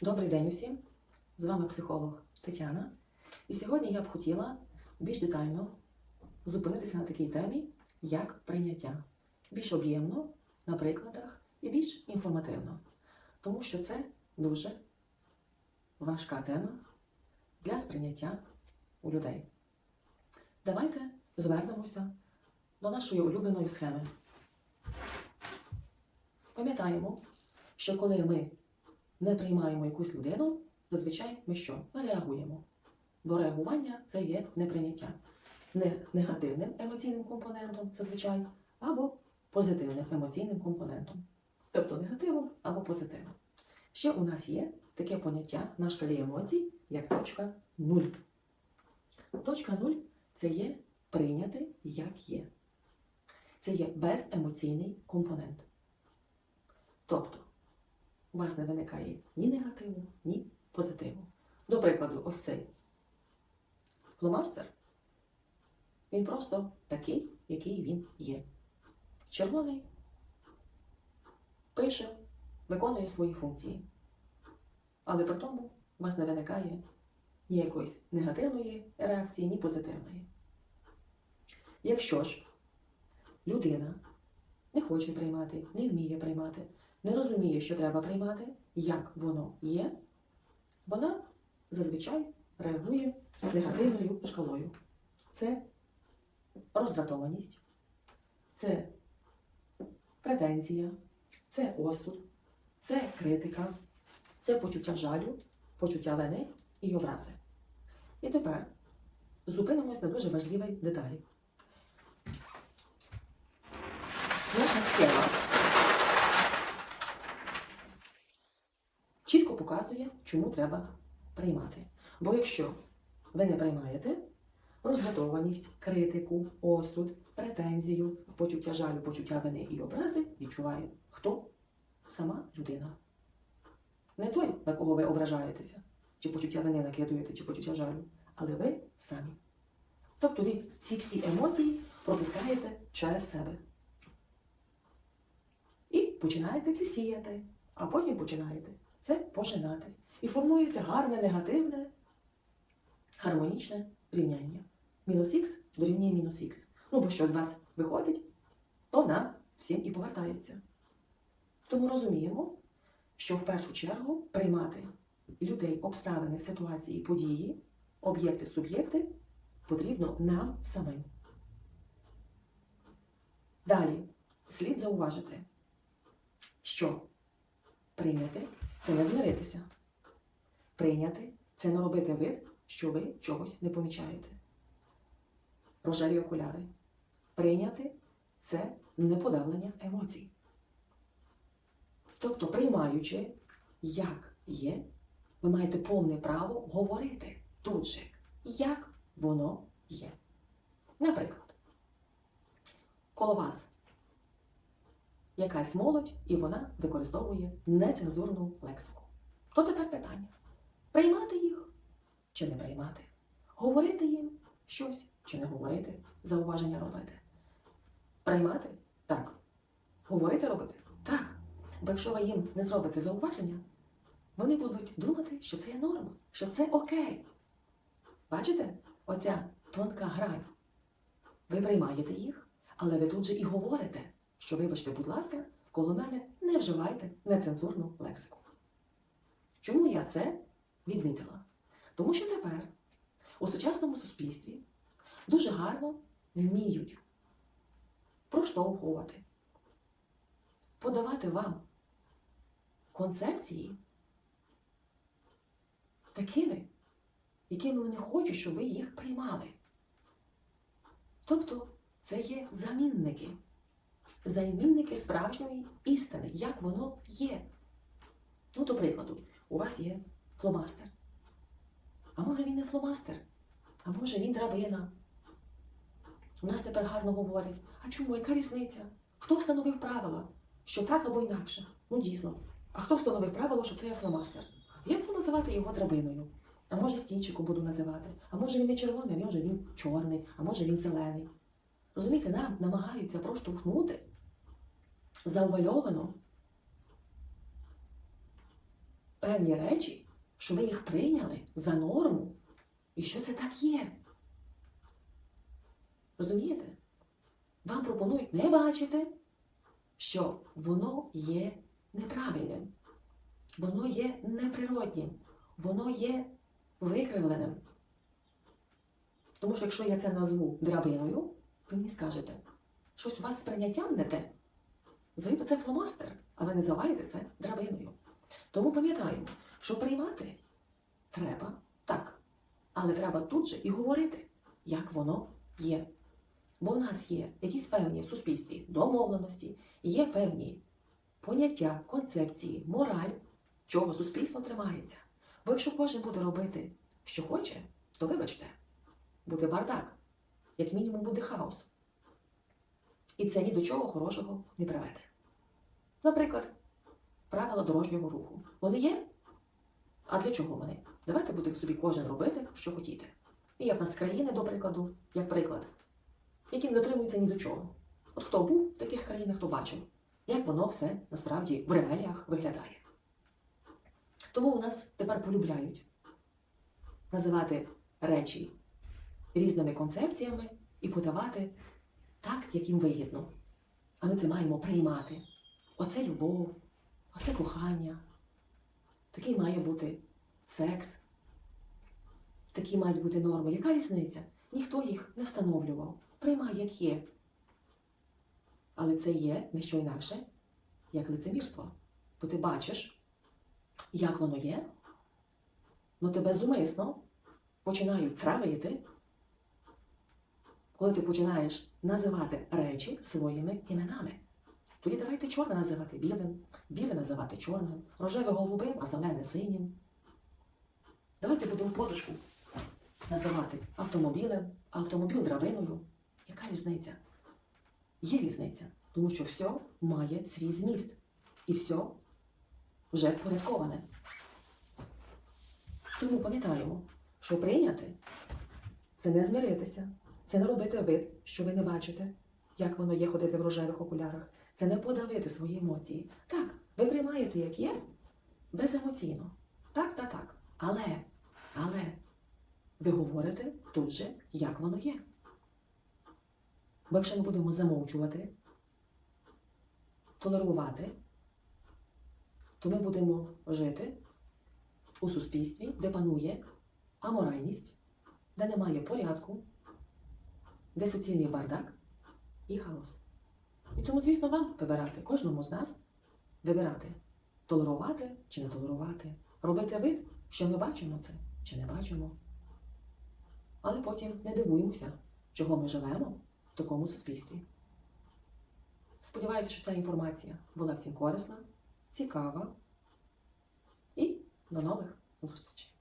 Добрий день усім! З вами психолог Тетяна. І сьогодні я б хотіла більш детально зупинитися на такій темі, як прийняття. Більш об'ємно, на прикладах і більш інформативно. Тому що це дуже важка тема для сприйняття у людей. Давайте звернемося до нашої улюбленої схеми. Пам'ятаємо, що коли ми не приймаємо якусь людину, зазвичай ми що? Реагуємо. Бо реагування це є неприйняття. Не негативним емоційним компонентом зазвичай, або позитивним емоційним компонентом. Тобто негативом або позитивом. Ще у нас є таке поняття на шкалі емоцій, як точка нуль. Точка нуль це є прийняти як є. Це є беземоційний компонент. Тобто, у вас не виникає ні негативу, ні позитиву. До прикладу, ось цей фломастер, він просто такий, який він є. Червоний пише, виконує свої функції. Але при тому у вас не виникає ні якоїсь негативної реакції, ні позитивної. Якщо ж людина не хоче приймати, не вміє приймати, не розуміє, що треба приймати, як воно є, вона зазвичай реагує негативною шкалою. Це роздратованість, це претензія, це осуд, це критика, це почуття жалю, почуття вини і образи. І тепер зупинимось на дуже важливій деталі. Наша схема показує, чому треба приймати. Бо якщо ви не приймаєте роздратованість, критику, осуд, претензію, почуття жалю, почуття вини і образи відчуває хто? Сама людина. Не той, на кого ви ображаєтеся, чи почуття вини накидуєте, чи почуття жалю, але ви самі. Тобто ви ці всі емоції пропускаєте через себе. І починаєте це сіяти, а потім починаєте це пожинати. І формуєте гарне, негативне, гармонічне рівняння. Мінус х дорівнює мінус х. Ну, бо що з вас виходить, то нам всім і повертається. Тому розуміємо, що в першу чергу приймати людей, обставини, ситуації, події, об'єкти, суб'єкти потрібно нам самим. Далі слід зауважити, що прийняти це не змиритися. Прийняти це не робити вид, що ви чогось не помічаєте. Рожеві окуляри. Прийняти це не подавлення емоцій. Тобто, приймаючи, як є, ви маєте повне право говорити тут же, як воно є. Наприклад, коло вас якась молодь, і вона використовує нецензурну лексику. То тепер питання: приймати їх чи не приймати? Говорити їм щось чи не говорити, зауваження робити? Приймати? Так. Говорити робити? Так. Бо якщо ви їм не зробите зауваження, вони будуть думати, що це є норма, що це окей. Бачите, оця тонка грань. Ви приймаєте їх, але ви тут же і говорите, що, вибачте, будь ласка, коло мене не вживайте нецензурну лексику. Чому я це відмітила? Тому що тепер у сучасному суспільстві дуже гарно вміють проштовхувати, подавати вам концепції такими, якими вони хочуть, щоб ви їх приймали. Тобто це є замінники, замінники справжньої істини, як воно є. Ну, до прикладу, у вас є фломастер. А може він не фломастер? А може він драбина? У нас тепер гарно говорять, а чому, яка різниця? Хто встановив правила, що так або інакше? Ну дійсно. А хто встановив правило, що це є фломастер? Я буду називати його драбиною. А може стільчиком буду називати. А може він не червоний, а може він чорний, а може він зелений. Розумієте, нам намагаються проштовхнути заувальовано певні речі, що ви їх прийняли за норму, і що це так є. Розумієте? Вам пропонують не бачити, що воно є неправильним, воно є неприроднім, воно є викривленим. Тому що якщо я це назву драбиною, ви мені скажете, щось у вас з прийняттям не те. Звідти це фломастер, а ви називаєте це драбиною. Тому пам'ятаємо, що приймати треба так, але треба тут же і говорити, як воно є. Бо в нас є якісь певні в суспільстві домовленості, є певні поняття, концепції, мораль, чого суспільство тримається. Бо якщо кожен буде робити, що хоче, то вибачте, буде бардак, як мінімум буде хаос. І це ні до чого хорошого не приведе. Наприклад, правила дорожнього руху. Вони є? А для чого вони? Давайте буде собі кожен робити, що хотіте. І є в нас країни, до прикладу, як приклад, які не дотримуються ні до чого. От хто був в таких країнах, хто бачив, як воно все насправді в реаліях виглядає. Тому у нас тепер полюбляють називати речі різними концепціями і подавати так, як їм вигідно. А ми це маємо приймати. Оце любов, оце кохання. Такий має бути секс. Такі мають бути норми. Яка різниця? Ніхто їх не встановлював. Приймай, як є. Але це є не що інакше, як лицемірство. Бо ти бачиш, як воно є, ну тебе зумисно починають травити, коли ти починаєш називати речі своїми іменами. Тоді давайте чорне називати білим, біле називати чорним, рожеве голубим, а зелене синім. Давайте будемо подушку називати автомобілем, а автомобіль драбиною. Яка різниця? Є різниця, тому що все має свій зміст. І все вже впорядковане. Тому пам'ятаємо, що прийняти це не змиритися, це не робити вид, що ви не бачите, як воно є ходити в рожевих окулярах. Це не подавити свої емоції. Так, ви приймаєте, як є, беземоційно. Так, так, так. Але, але ви говорите тут же, як воно є. Бо якщо ми будемо замовчувати, толерувати, то ми будемо жити у суспільстві, де панує аморальність, де немає порядку, де суцільний бардак і хаос. І тому, звісно, вам вибирати, кожному з нас вибирати, толерувати чи не толерувати, робити вид, що ми бачимо це чи не бачимо. Але потім не дивуємося, чого ми живемо в такому суспільстві. Сподіваюся, що ця інформація була всім корисна, цікава і до нових зустрічей.